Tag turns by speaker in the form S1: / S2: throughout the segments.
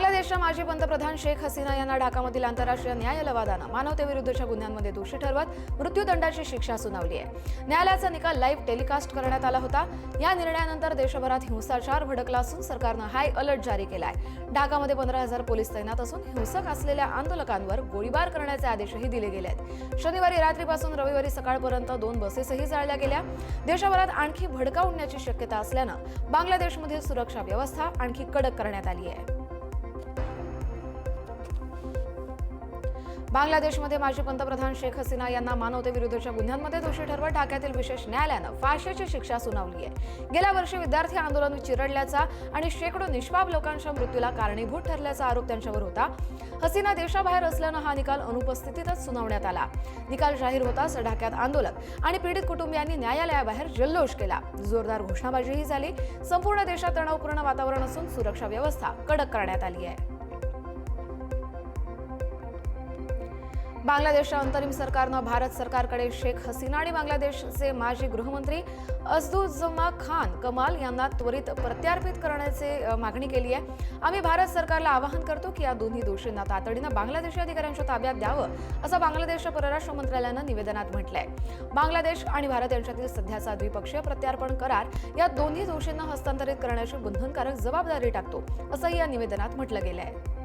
S1: बांगलादेशच्या माजी पंतप्रधान शेख हसीना यांना ढाकामधील आंतरराष्ट्रीय न्याय लवादानं मानवतेविरुद्धच्या गुन्ह्यांमध्ये दोषी ठरवत मृत्यूदंडाची शिक्षा सुनावली आहे. न्यायालयाचा निकाल लाईव्ह टेलिकास्ट करण्यात आला होता. या निर्णयानंतर देशभरात हिंसाचार भडकला असून सरकारनं हाय अलर्ट जारी केलाय. ढाकामध्ये पंधरा हजार पोलीस तैनात असून हिंसक असलेल्या आंदोलकांवर गोळीबार करण्याचे आदेशही दिले गेले आहेत शनिवारी रात्रीपासून रविवारी सकाळपर्यंत दोन बसेसही जाळल्या गेल्या. देशभरात आणखी भडका उडण्याची शक्यता असल्यानं बांगलादेशमधील सुरक्षा व्यवस्था आणखी कडक करण्यात आली आहे. बांगलादेशमध्ये माजी पंतप्रधान शेख हसीना यांना मानवतेविरुद्धच्या गुन्ह्यांमध्ये दोषी ठरवत ढाक्यातील विशेष न्यायालयानं फाशीची शिक्षा सुनावली आहे. गेल्या वर्षी विद्यार्थी आंदोलन चिरडल्याचा आणि शेकडो निष्पाप लोकांच्या मृत्यूला कारणीभूत ठरल्याचा आरोप त्यांच्यावर होता. हसीना देशाबाहेर असल्यानं हा निकाल अनुपस्थितीतच सुनावण्यात आला. निकाल जाहीर होताच ढाक्यात आंदोलक आणि पीडित कुटुंबियांनी न्यायालयाबाहेर जल्लोष केला. जोरदार घोषणाबाजीही झाली. संपूर्ण देशात तणावपूर्ण वातावरण असून सुरक्षा व्यवस्था कडक करण्यात आली आहे. बांगलादेशच्या अंतरिम सरकारनं भारत सरकारकडे शेख हसीना आणि बांगलादेशचे माजी गृहमंत्री असदुज्जमा खान कमाल यांना त्वरित प्रत्यार्पित करण्याची मागणी केली आहे. आम्ही भारत सरकारला आवाहन करतो की या दोन्ही दोषींना तातडीनं बांगलादेशी अधिकाऱ्यांच्या ताब्यात द्यावं असं बांगलादेशच्या परराष्ट्र मंत्रालयानं निवेदनात म्हटलंय. बांगलादेश आणि भारत यांच्यातील सध्याचा द्विपक्षीय प्रत्यार्पण करार या दोन्ही दोषींना हस्तांतरित करण्याची बंधनकारक जबाबदारी टाकतो असंही या निवेदनात म्हटलं गेलं आहे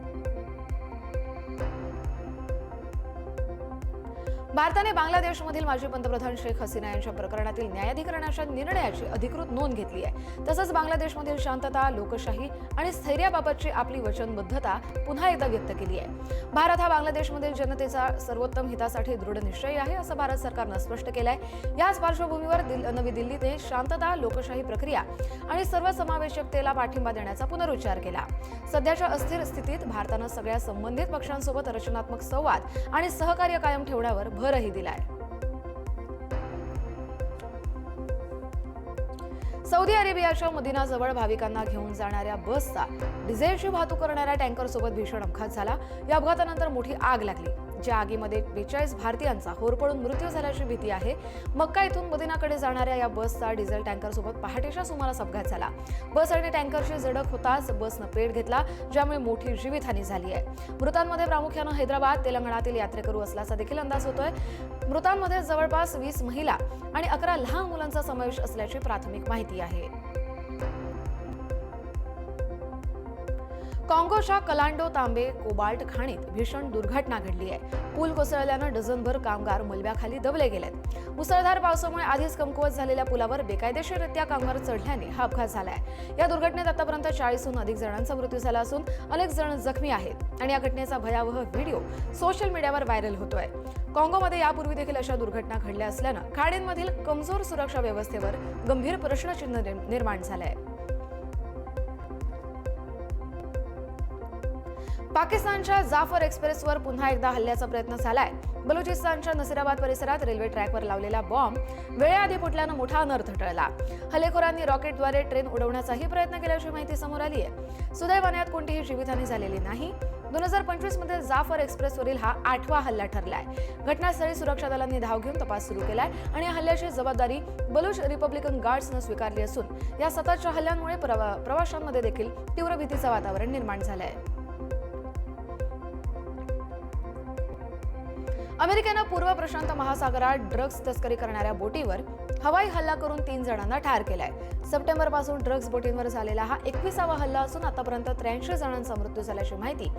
S1: भारताने बांगलादेशमधील माजी पंतप्रधान शेख हसीना यांच्या प्रकरणातील न्यायाधिकरणाच्या निर्णयाची अधिकृत नोंद घेतली आहे. तसंच बांगलादेशमधील शांतता लोकशाही आणि स्थैर्याबाबतची आपली वचनबद्धता पुन्हा एकदा व्यक्त केली आहे. भारत हा बांगलादेशमधील जनतेचा सर्वोत्तम हितासाठी दृढ निश्चयी आहे असं भारत सरकारनं स्पष्ट केलं आहे याच पार्श्वभूमीवर दिल- नवी दिल्लीने शांतता लोकशाही प्रक्रिया आणि सर्वसमावेशकतेला पाठिंबा देण्याचा पुनरुच्चार केला. सध्याच्या अस्थिर स्थितीत भारतानं सगळ्या संबंधित पक्षांसोबत रचनात्मक संवाद आणि सहकार्य कायम ठेवण्यावर भरही दिलाय. सौदी अरेबियाच्या मदिनाजवळ भाविकांना घेऊन जाणाऱ्या बसचा डिझेलची वाहतूक करणाऱ्या टँकरसोबत भीषण अपघात झाला. या अपघातानंतर मोठी आग लागली. ज्या आगीमध्ये बेचाळीस भारतीयांचा होरपळून मृत्यू झाल्याची भीती आहे. मक्का इथून मदिनाकडे जाणाऱ्या या बसचा डिझेल टँकरसोबत पहाटेच्या सुमारास अपघात झाला. बस आणि टँकरशी झडप होताच बसनं पेट घेतला ज्यामुळे मोठी जीवितहानी झाली आहे. मृतांमध्ये प्रामुख्यानं हैदराबाद तेलंगणातील यात्रेकरू असल्याचा देखील अंदाज होतोय. मृतांमध्ये जवळपास वीस महिला आणि अकरा लहान मुलांचा समावेश असल्याची प्राथमिक माहिती आहे. काँगोच्या कलांडो तांबे कोबाल्ट खाणीत भीषण दुर्घटना घडली आहे. पूल कोसळल्यानं डझनभर कामगार मलब्याखाली दबले गेलेत. मुसळधार पावसामुळे आधीच कमकुवत झालेल्या पुलावर बेकायदेशीररित्या कामगार चढल्याने हा अपघात झालाय. या दुर्घटनेत आतापर्यंत चाळीसहून अधिक जणांचा मृत्यू झाला असून अनेक जण जखमी आहेत आणि या घटनेचा भयावह व्हिडिओ सोशल मीडियावर व्हायरल होतोय. काँगोमध्ये यापूर्वी देखील अशा दुर्घटना घडल्या असल्यानं खाडींमधील कमजोर सुरक्षा व्यवस्थेवर गंभीर प्रश्नचिन्ह निर्म- निर्माण झालंय. पाकिस्तानच्या जाफर एक्सप्रेसवर पुन्हा एकदा हल्ल्याचा प्रयत्न झालाय. बलुचिस्तानच्या नसिराबाद परिसरात रेल्वे ट्रॅकवर लावलेला बॉम्ब वेळेआधी फुटल्यानं मोठा अनर्थ टळला हल्लेखोरांनी रॉकेटद्वारे ट्रेन उडवण्याचाही प्रयत्न केल्याची माहिती समोर आली आहे. सुदैवाने यात कोणतीही जीवितहानी झालेली नाही. दोन हजार पंचवीसमध्ये जाफर एक्सप्रेसवरील हा आठवा हल्ला ठरलाय. घटनास्थळी सुरक्षा दलांनी धाव घेऊन तपास सुरू केलाय आणि या हल्ल्याची जबाबदारी बलुच रिपब्लिकन गार्ड्सनं स्वीकारली असून या सततच्या हल्ल्यांमुळे प्रवा- प्रवाशांमध्ये देखील तीव्र भीतीचं वातावरण निर्माण झालंय. अमेरिकेनं पूर्व प्रशांत महासागरात ड्रग्ज तस्करी करणाऱ्या बोटीवर हवाई हल्ला करून तीन जणांना ठार केलाय. सप्टेंबरपासून ड्रग्ज बोटींवर झालेला हा एकविसावा हल्ला असून आतापर्यंत त्र्याऐंशी जणांचा मृत्यू झाल्याची माहिती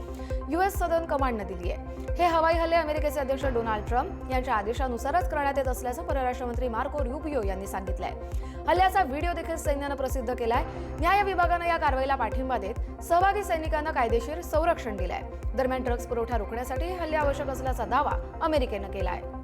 S1: युएस सदर्न कमांडनं दिली आहे. हे हवाई हल्ले अमेरिकेचे अध्यक्ष डोनाल्ड ट्रम्प यांच्या आदेशानुसारच करण्यात येत असल्याचं परराष्ट्र मंत्री मार्को रुबियो यांनी सांगितलंय. हल्ल्याचा व्हिडिओ देखील सैन्यानं प्रसिद्ध केलाय. न्याय विभागानं या कारवाईला पाठिंबा देत सहभागी सैनिकांना कायदेशीर संरक्षण दिलंय. दरम्यान ड्रग्ज पुरवठा रोखण्यासाठी हल्ले आवश्यक असल्याचा दावा अमेरिकेनं केला आहे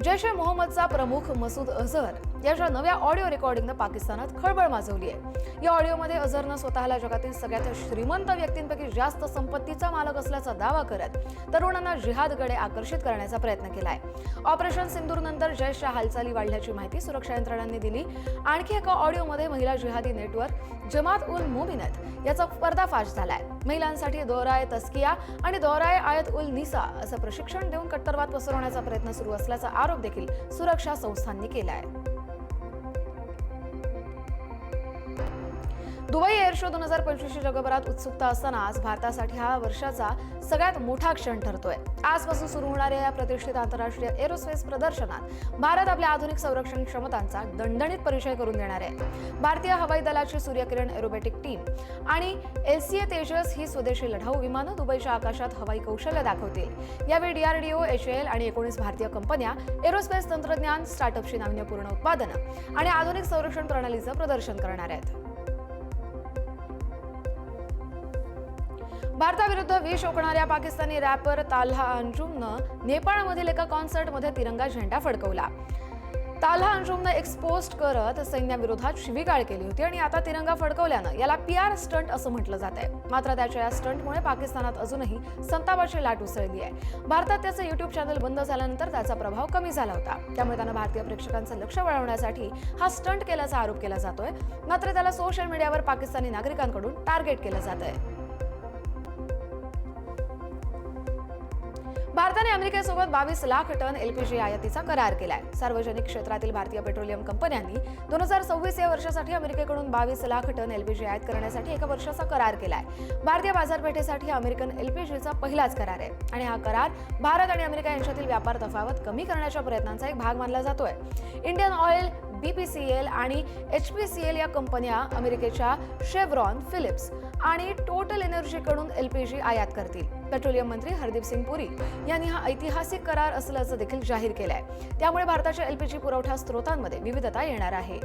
S1: जैश ए मोहम्मदचा प्रमुख मसूद अझहर याच्या नव्या ऑडिओ रेकॉर्डिंगनं पाकिस्तानात खळबळ माजवली आहे. या ऑडिओमध्ये अझरनं स्वतःला जगातील सगळ्यात श्रीमंत व्यक्तींपैकी जास्त संपत्तीचा मालक असल्याचा दावा करत तरुणांना जिहादकडे आकर्षित करण्याचा प्रयत्न केलाय. ऑपरेशन सिंदूरनंतर जैशच्या हालचाली वाढल्याची माहिती सुरक्षा यंत्रणांनी दिली. आणखी एका ऑडिओमध्ये महिला जिहादी नेटवर्क जमात उल मुमिनत याचा पर्दाफाश झालाय. महिलांसाठी दोराय तस्किया आणि दोराय आयत उल निसा असं प्रशिक्षण देऊन कट्टरवाद पसरवण्याचा प्रयत्न सुरू असल्याचा आरोप देखील सुरक्षा संस्थांनी केला आहे दुबई एअर शो दोन हजार पंचवीसची जगभरात उत्सुकता असताना आज भारतासाठी हा वर्षाचा सगळ्यात मोठा क्षण ठरतोय. आजपासून सुरू होणाऱ्या या प्रतिष्ठित आंतरराष्ट्रीय एरोस्पेस प्रदर्शनात भारत आपल्या आधुनिक संरक्षण क्षमतांचा दणदणीत परिचय करून देणार आहे. भारतीय हवाई दलाची सूर्यकिरण एरोबॅटिक टीम आणि एलसीए तेजस ही स्वदेशी लढाऊ विमानं दुबईच्या आकाशात हवाई कौशल्य दाखवतील. यावेळी डीआरडीओ एचएल आणि एकोणीस भारतीय कंपन्या एरोस्पेस तंत्रज्ञान स्टार्टअपची नाविन्यपूर्ण उत्पादनं आणि आधुनिक संरक्षण प्रणालीचं प्रदर्शन करणार आहेत. भारताविरुद्ध विष ओकणाऱ्या पाकिस्तानी रॅपर ताल्हा अंजुमनं नेपाळमधील एका कॉन्सर्टमध्ये तिरंगा झेंडा फडकवला. ताल्हा अंजुमनं एक्सपोस्ट करत सैन्याविरोधात शिवीगाळ केली होती आणि आता तिरंगा फडकवल्यानं याला पी आर स्टंट असं म्हटलं जात आहे. मात्र त्याच्या या स्टंटमुळे पाकिस्तानात अजूनही संतापाची लाट उसळली आहे. भारतात त्याचं युट्यूब चॅनल बंद झाल्यानंतर त्याचा प्रभाव कमी झाला होता. त्यामुळे त्यानं भारतीय प्रेक्षकांचं लक्ष वळवण्यासाठी हा स्टंट केल्याचा आरोप केला जातोय. मात्र त्याला सोशल मीडियावर पाकिस्तानी नागरिकांकडून टार्गेट केलं जात आहे भारताने अमेरिकेसोबत बावीस लाख टन एलपीजी आयातीचा करार केलाय. सार्वजनिक क्षेत्रातील भारतीय पेट्रोलियम कंपन्यांनी दोन हजार सव्वीस या वर्षासाठी अमेरिकेकडून बावीस लाख टन एलपीजी आयात करण्यासाठी एका वर्षाचा करार केलाय. भारतीय बाजारपेठेसाठी अमेरिकन एलपीजीचा पहिलाच करार आहे आणि हा करार भारत आणि अमेरिका यांच्यातील व्यापार तफावत कमी करण्याच्या प्रयत्नांचा एक भाग मानला जातोय. इंडियन ऑइल बीपीसीएल आणि एच पी सी एल या कंपन्या अमेरिकेच्या शेव्रॉन फिलिप्स आणि टोटल एनर्जीकडून एलपीजी आयात करतील. पेट्रोलियम मंत्री हरदीप सिंग पुरी यांनी हा ऐतिहासिक करार असल्याचं देखील जाहीर केलं आहे त्यामुळे भारताच्या एलपीजी पुरवठा स्रोतांमध्ये विविधता येणार आहे.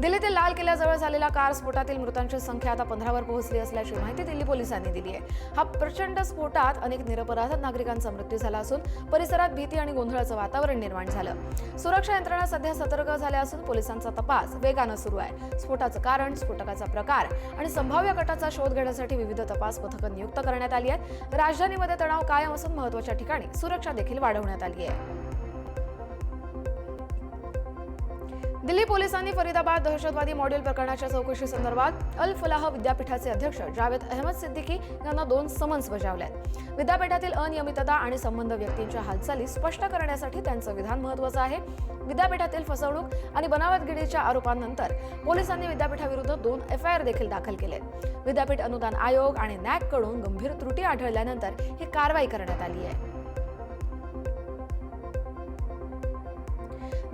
S1: दिल्लीतील लाल किल्ल्याजवळ झालेल्या कार स्फोटातील मृतांची संख्या आता पंधरावर पोहोचली असल्याची माहिती दिल्ली पोलिसांनी दिली आहे. हा प्रचंड स्फोटात अनेक निरपराध नागरिकांचा मृत्यू झाला असून परिसरात भीती आणि गोंधळाचं वातावरण निर्माण झालं. सुरक्षा यंत्रणा सध्या सतर्क झाल्या असून पोलिसांचा तपास वेगानं सुरू आहे. स्फोटाचं कारण स्फोटकाचा प्रकार आणि संभाव्य गटाचा शोध घेण्यासाठी विविध तपास पथकं नियुक्त करण्यात आली आहेत. राजधानीमध्ये तणाव कायम असून महत्त्वाच्या ठिकाणी सुरक्षा देखील वाढवण्यात आली आहे. दिल्ली पोलिसांनी फरीदाबाद दहशतवादी मॉड्यूल प्रकरणाच्या चौकशी संदर्भात अल फलाह विद्यापीठाचे अध्यक्ष जावेद अहमद सिद्दीकी यांना दोन समन्स बजावल्यात आहेत विद्यापीठातील अनियमितता आणि संबंध व्यक्तींच्या हालचाली स्पष्ट करण्यासाठी त्यांचं विधान महत्वाचं आहे. विद्यापीठातील फसवणूक आणि बनावटगिरीच्या आरोपांनंतर पोलिसांनी विद्यापीठाविरुद्ध दोन एफ आय आर देखील दाखल केले विद्यापीठ अनुदान आयोग आणि नॅककडून गंभीर त्रुटी आढळल्यानंतर ही कारवाई करण्यात आली आहे.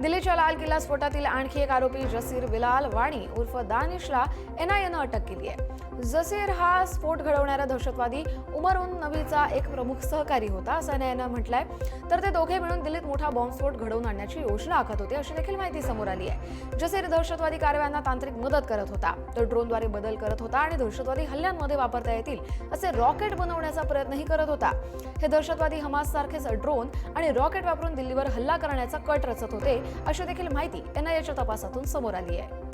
S1: दिल्लीच्या लाल किल्ला स्फोटातील आणखी एक आरोपी जसीर बिलाल वाणी उर्फ दानिशला एनआयएनं अटक केली आहे. जसीर हा स्फोट घडवणारा दहशतवादी उमर उन नबीचा एक प्रमुख सहकारी होता असं एनआयएनं म्हटलंय. तर ते दोघे मिळून दिल्लीत मोठा बॉम्बस्फोट घडवून आणण्याची योजना आखत होते अशी देखील माहिती समोर आली आहे. जसीर दहशतवादी कारवायांना तांत्रिक मदत करत होता. तो ड्रोनद्वारे बदल करत होता आणि दहशतवादी हल्ल्यांमध्ये वापरता येतील असे रॉकेट बनवण्याचा प्रयत्नही करत होता. हे दहशतवादी हमास सारखेच ड्रोन आणि रॉकेट वापरून दिल्लीवर हल्ला करण्याचा कट रचत होते अशी देखील माहिती एनआयएच्या तपासातून समोर आली आहे.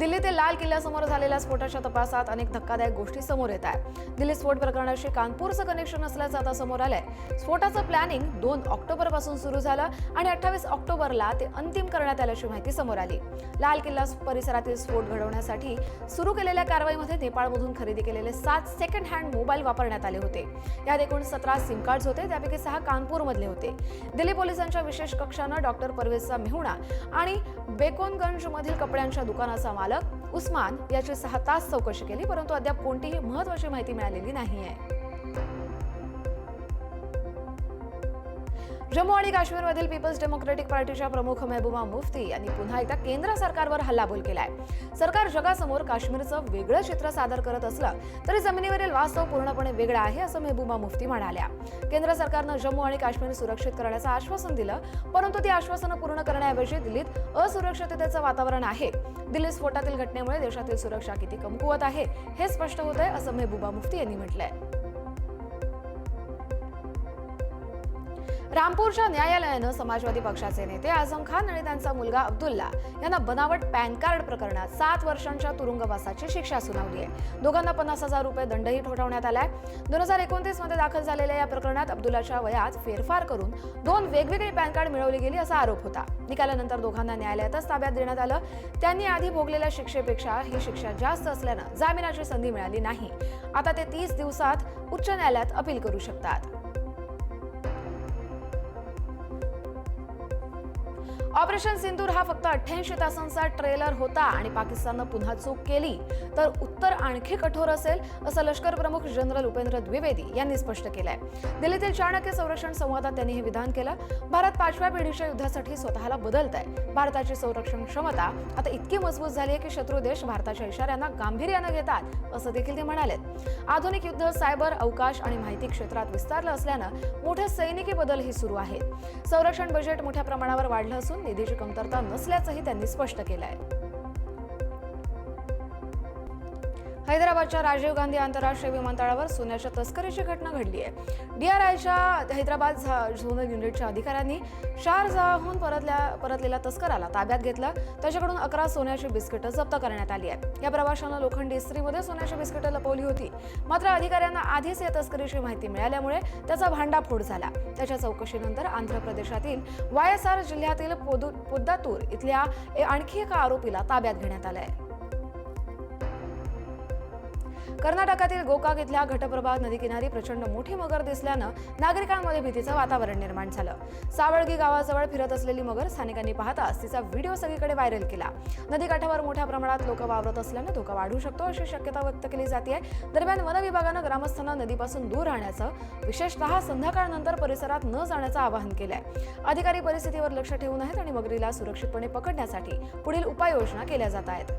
S1: दिल्लीतील लाल किल्ल्यासमोर झालेल्या स्फोटाच्या तपासात अनेक धक्कादायक गोष्टी समोर येत आहेत. दिल्ली स्फोट प्रकरणाशी कानपूरचं कनेक्शन असल्याचं आता समोर आलंय. स्फोटाचं प्लॅनिंग दोन ऑक्टोबरपासून सुरू झालं आणि अठ्ठावीस ऑक्टोबरला ते अंतिम करण्यात आल्याची माहिती समोर आली. लाल किल्ला परिसरातील स्फोट घडवण्यासाठी सुरू केलेल्या कारवाईमध्ये नेपाळमधून खरेदी केलेले सात सेकंड हँड मोबाईल वापरण्यात आले होते. यात एकूण सतरा सिम कार्ड होते त्यापैकी सहा कानपूरमधले होते. दिल्ली पोलिसांच्या विशेष कक्षानं डॉक्टर परवेजचा मेहुणा आणि बेकोनगंजमधील कपड्यांच्या दुकानाचा माल मालक उस्मान याची सहा तास चौकशी केली परंतु अद्याप कोणतीही महत्वाची माहिती मिळालेली नाहीये. जम्मू आणि काश्मीरमधील पीपल्स डेमोक्रेटिक पार्टीच्या प्रमुख महबूबा मुफ्ती यांनी पुन्हा एकदा केंद्र सरकारवर हल्लाबोल केलाय. सरकार जगासमोर काश्मीरचं वेगळं चित्र सादर करत असलं तरी जमिनीवरील वास्तव पूर्णपणे वेगळं आहे असं मेहबुबा मुफ्ती म्हणाल्या. केंद्र सरकारनं जम्मू आणि काश्मीर सुरक्षित करण्याचं आश्वासन दिलं परंतु ती आश्वासनं पूर्ण करण्याऐवजी दिल्लीत असुरक्षिततेचं वातावरण आहे. दिल्ली स्फोटातील घटनेमुळे देशातील सुरक्षा किती कमकुवत आहे हे स्पष्ट होत आहे असं मेहबुबा मुफ्ती यांनी म्हटलंय. रामपूरच्या न्यायालयानं समाजवादी पक्षाचे नेते आझम खान आणि त्यांचा मुलगा अब्दुल्ला यांना बनावट पॅन कार्ड प्रकरणात सात वर्षांच्या तुरुंगवासाची शिक्षा सुनावली आहे. दोघांना पन्नास हजार रुपये दंडही ठोठावण्यात आलाय. दोन हजार एकोणतीसमध्ये दाखल झालेल्या या प्रकरणात अब्दुल्लाच्या वयात फेरफार करून दोन वेगवेगळी पॅन कार्ड मिळवली गेली असा आरोप होता. निकालानंतर दोघांना न्यायालयातच ताब्यात देण्यात आलं. त्यांनी आधी भोगलेल्या शिक्षेपेक्षा ही शिक्षा जास्त असल्यानं जामिनाची संधी मिळाली नाही. आता ते तीस दिवसात उच्च न्यायालयात अपील करू शकतात. ऑपरेशन सिंदूर हा फक्त अठ्ठ्याऐंशी तासांचा ट्रेलर होता आणि पाकिस्ताननं पुन्हा चूक केली. तर उत्तर आणखी कठोर असेल असं लष्कर प्रमुख जनरल उपेंद्र द्विवेदी यांनी स्पष्ट केलंय. दिल्लीतील चाणक्य संरक्षण संवादात त्यांनी हे विधान केलं. भारत पाचव्या पिढीच्या युद्धासाठी स्वतःला बदलत आहे भारताची संरक्षण क्षमता आता इतकी मजबूत झाली आहे की शत्रू देश भारताच्या इशाऱ्यांना गांभीर्यानं घेतात असं देखील ते म्हणाले आधुनिक युद्ध सायबर अवकाश आणि माहिती क्षेत्रात विस्तारलं असल्यानं मोठे सैनिकी बदलही सुरू आहेत. संरक्षण बजेट मोठ्या प्रमाणावर वाढलं असून निधीची कमतरता नसल्याचंही त्यांनी स्पष्ट केलं आहे. हैदराबादच्या राजीव गांधी आंतरराष्ट्रीय विमानतळावर सोन्याच्या तस्करीची घटना घडली आहे. डीआरआयच्या हैदराबाद झा- झोनल युनिटच्या अधिकाऱ्यांनी शारजाहून परतल्या परतलेल्या तस्कराला ताब्यात घेतलं. त्याच्याकडून अकरा सोन्याची बिस्किटं जप्त करण्यात आली आहेत. या प्रवाशानं लोखंडी इस्त्रीमध्ये सोन्याची बिस्किटं लपवली होती. मात्र अधिकाऱ्यांना आधीच या तस्करीची माहिती मिळाल्यामुळे त्याचा भांडाफोड झाला. त्याच्या चौकशीनंतर आंध्र प्रदेशातील वायएसआर जिल्ह्यातील पोदु पोद्दातूर इथल्या ए- आणखी एका आरोपीला ताब्यात घेण्यात आलं आहे कर्नाटकातील गोकाक इथल्या घटप्रभा नदीकिनारी प्रचंड मोठी मगर दिसल्यानं नागरिकांमध्ये भीतीचं वातावरण निर्माण झालं. सावळगी गावाजवळ फिरत असलेली मगर स्थानिकांनी पाहताच तिचा व्हिडिओ सगळीकडे व्हायरल केला. नदीकाठावर मोठ्या प्रमाणात लोक वावरत असल्यानं धोका वाढू शकतो अशी शक्यता व्यक्त केली जाते दरम्यान वन विभागानं ग्रामस्थांना नदीपासून दूर राहण्याचं विशेषतः संध्याकाळनंतर परिसरात न जाण्याचं आवाहन केलंय. अधिकारी परिस्थितीवर लक्ष ठेवून आहेत आणि मगरीला सुरक्षितपणे पकडण्यासाठी पुढील उपाययोजना केल्या जात आहेत.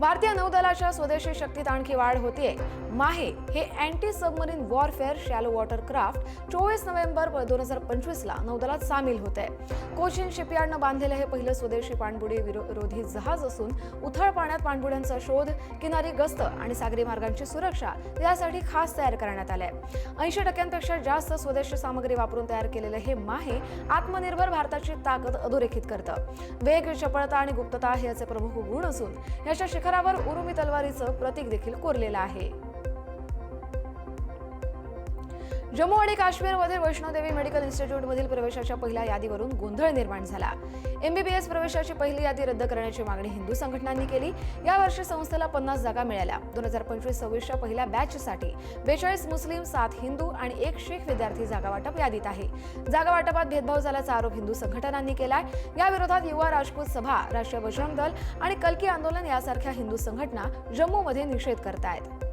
S1: भारतीय नौदलाच्या स्वदेशी शक्तीत आणखी वाढ होतीये. माहे हे anti submarine warfare shallow water craft चोवीस नोव्हेंबर दोन हजार पंचवीस ला नौदलात सामील होत आहे कोचिन शिपयार्डनं बांधलेलं हे पहिलं स्वदेशी पाणबुडी विरोधी जहाज असून उथळ पाण्यात पाणबुड्यांचा शोध किनारी गस्त आणि सागरी मार्गांची सुरक्षा यासाठी खास तयार करण्यात आलंय. ऐंशी टक्क्यांपेक्षा जास्त स्वदेशी सामग्री वापरून तयार केलेलं हे माहे आत्मनिर्भर भारताची ताकद अधोरेखित करतं. वेग चपळता आणि गुप्तता हे याचे प्रमुख गुण असून याच्या शिखरावर उरुमी तलवारीचं प्रतीक देखील कोरलेलं आहे. जम्मू आणि काश्मीरमधील वैष्णोदेवी मेडिकल इन्स्टिट्यूटमधील प्रवेशाच्या पहिल्या यादीवरून गोंधळ निर्माण झाला. एमबीबीएस प्रवेशाची पहिली यादी रद्द करण्याची मागणी हिंदू संघटनांनी केली. यावर्षी संस्थेला पन्नास जागा मिळाल्या. दोन हजार पंचवीस सव्वीसच्या पहिल्या बॅचसाठी बेचाळीस मुस्लिम सात हिंदू आणि एक शीख विद्यार्थी जागा वाटप यादीत आहे. जागा वाटपात भेदभाव झाल्याचा आरोप हिंदू संघटनांनी केलाय. याविरोधात युवा राजपूत सभा राष्ट्रीय बजरंग दल आणि कलकी आंदोलन यासारख्या हिंदू संघटना जम्मूमध्ये निषेध करतायत.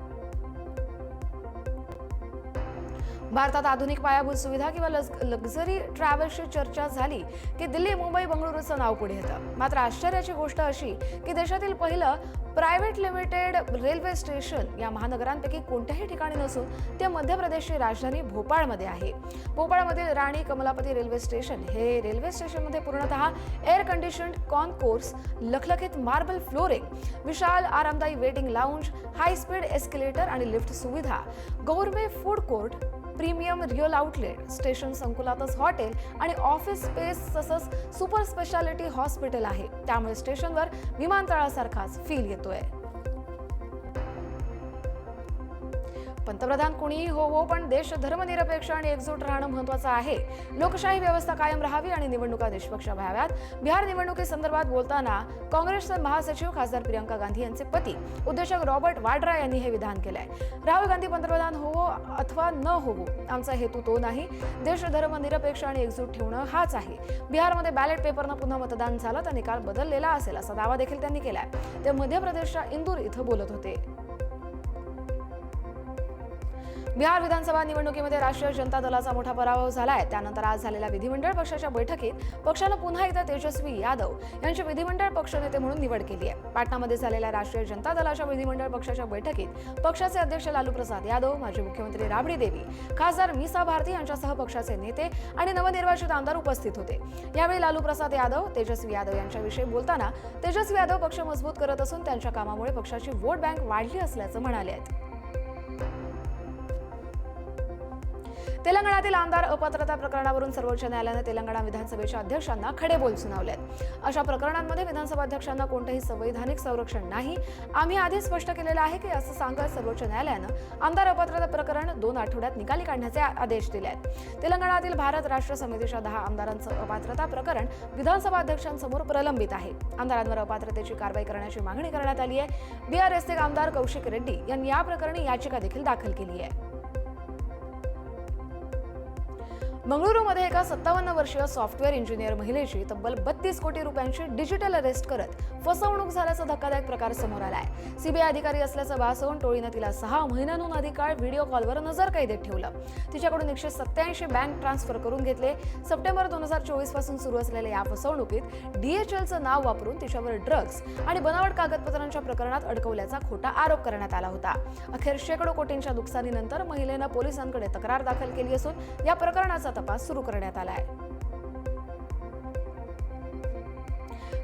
S1: भारतात आधुनिक पायाभूत सुविधा किंवा लक्झ- लक्झरी ट्रॅव्हल्सची चर्चा झाली की दिल्ली मुंबई बंगळुरूचं नाव पुढे येतं. मात्र आश्चर्याची गोष्ट अशी की देशातील पहिलं प्रायव्हेट लिमिटेड रेल्वे स्टेशन या महानगरांपैकी कोणत्याही ठिकाणी नसून ते मध्य प्रदेशची राजधानी भोपाळमध्ये आहे. भोपाळमधील राणी कमलापती रेल्वे स्टेशन हे रेल्वे स्टेशनमध्ये पूर्णतः एअर कंडिशन्ड कॉनकोर्स लखलखित मार्बल फ्लोरिंग विशाल आरामदायी waiting lounge high speed escalator आणि लिफ्ट सुविधा. गौरवे food court premium real outlet station संकुलातच hotel आणि ऑफिस स्पेस तसंच सुपर स्पेशालिटी हॉस्पिटल आहे. त्यामुळे स्टेशनवर विमानतळासारखाच फील येतोय. पंतप्रधान कुणीही हो हो पण देश धर्मनिरपेक्ष आणि एकजूट राहणं महत्वाचं आहे. लोकशाही व्यवस्था कायम राहावी आणि निवडणुका निष्पक्ष व्हाव्यात. बिहार निवडणुकीसंदर्भात बोलताना काँग्रेसचे महासचिव खासदार प्रियंका गांधी यांचे पती उद्योजक रॉबर्ट वाड्रा यांनी हे विधान केलंय. राहुल गांधी पंतप्रधान होवो अथवा न होवो आमचा हेतू तो नाही. देश धर्मनिरपेक्ष आणि एकजूट ठेवणं हाच आहे. बिहारमध्ये बॅलेट पेपरनं पुन्हा मतदान झालं तर निकाल बदललेला असेल असा दावा देखील त्यांनी केलाय. ते मध्य प्रदेशच्या इंदूर इथं बोलत होते. बिहार विधानसभा निवडणुकीमध्ये राष्ट्रीय जनता दलाचा मोठा पराभव झालाय. त्यानंतर आज झालेल्या विधिमंडळ पक्षाच्या बैठकीत पक्षानं पुन्हा एकदा तेजस्वी यादव यांची विधिमंडळ पक्षनेते म्हणून निवड केली आहे पाटणामध्ये झालेल्या राष्ट्रीय जनता दलाच्या विधिमंडळ पक्षाच्या बैठकीत पक्षाचे अध्यक्ष लालू प्रसाद यादव माजी मुख्यमंत्री राबडी देवी खासदार मीसा भारती यांच्यासह पक्षाचे नेते आणि नवनिर्वाचित आमदार उपस्थित होते. यावेळी लालू प्रसाद यादव तेजस्वी यादव यांच्याविषयी बोलताना तेजस्वी यादव पक्ष मजबूत करत असून त्यांच्या कामामुळे पक्षाची वोट बँक वाढली असल्याचं म्हणाले आहेत. तेलंगणातील आमदार अपात्रता प्रकरणावरून सर्वोच्च न्यायालयानं तेलंगणा विधानसभेच्या अध्यक्षांना खडे बोल सुनावलेत. अशा प्रकरणांमध्ये विधानसभा अध्यक्षांना कोणतंही संवैधानिक संरक्षण नाही. आम्ही आधी स्पष्ट केलेलं आहे की असं सांगत सर्वोच्च न्यायालयानं आमदार अपात्रता प्रकरण दोन आठवड्यात निकाली काढण्याचे आदेश दिले आहेत तेलंगणातील भारत राष्ट्र समितीच्या दहा आमदारांचं अपात्रता प्रकरण विधानसभा अध्यक्षांसमोर प्रलंबित आहे. आमदारांवर अपात्रतेची कारवाई करण्याची मागणी करण्यात आली आहे. बीआरएसचे आमदार कौशिक रेड्डी यांनी या प्रकरणी याचिका देखील दाखल केली आहे. मंगळुरूमध्ये एका सत्तावन्न वर्षीय सॉफ्टवेअर इंजिनियर महिलेची तब्बल बत्तीस कोटी रुपयांची डिजिटल अरेस्ट करत फसवणूक झाल्याचा धक्कादायक प्रकार समोर आलाय. सीबीआय अधिकारी असल्याचं होऊन टोळीनं तिला सहा महिन्यांहून अधिक काळ व्हिडिओ कॉलवर नजर कैदेत ठेवलं. तिच्याकडून एकशे सत्याऐंशी बँक ट्रान्सफर करून घेतले. सप्टेंबर दोन हजार चोवीसपासून सुरू असलेल्या या फसवणुकीत डीएचएलचं नाव वापरून तिच्यावर ड्रग्ज आणि बनावट कागदपत्रांच्या प्रकरणात अडकवल्याचा खोटा आरोप करण्यात आला होता. अखेर शेकडो कोटींच्या नुकसानीनंतर महिलेनं पोलिसांकडे तक्रार दाखल केली असून या प्रकरणाचा तपास सुरू करण्यात आला आहे.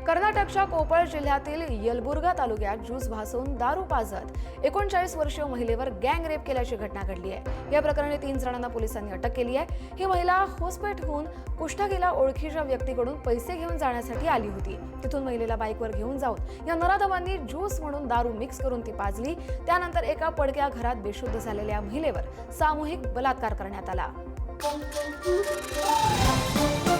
S1: कर्नाटकच्या कोपळ जिल्ह्यातील यलबुर्गा तालुक्यात ज्यूस भासून दारू पाजत एकोणचाळीस वर्षीय महिलेवर गँग रेप केल्याची घटना घडली आहे. या प्रकरणी तीन जणांना पोलिसांनी अटक केली आहे. ही महिला होसपेटहून कुष्ठगीला ओळखीच्या व्यक्तीकडून पैसे घेऊन जाण्यासाठी आली होती. तिथून महिलेला बाईकवर घेऊन जाऊन या नराधमांनी ज्यूस म्हणून दारू मिक्स करून ती पाजली. त्यानंतर एका पडक्या घरात बेशुद्ध झालेल्या महिलेवर सामूहिक बलात्कार करण्यात आला. Thank you.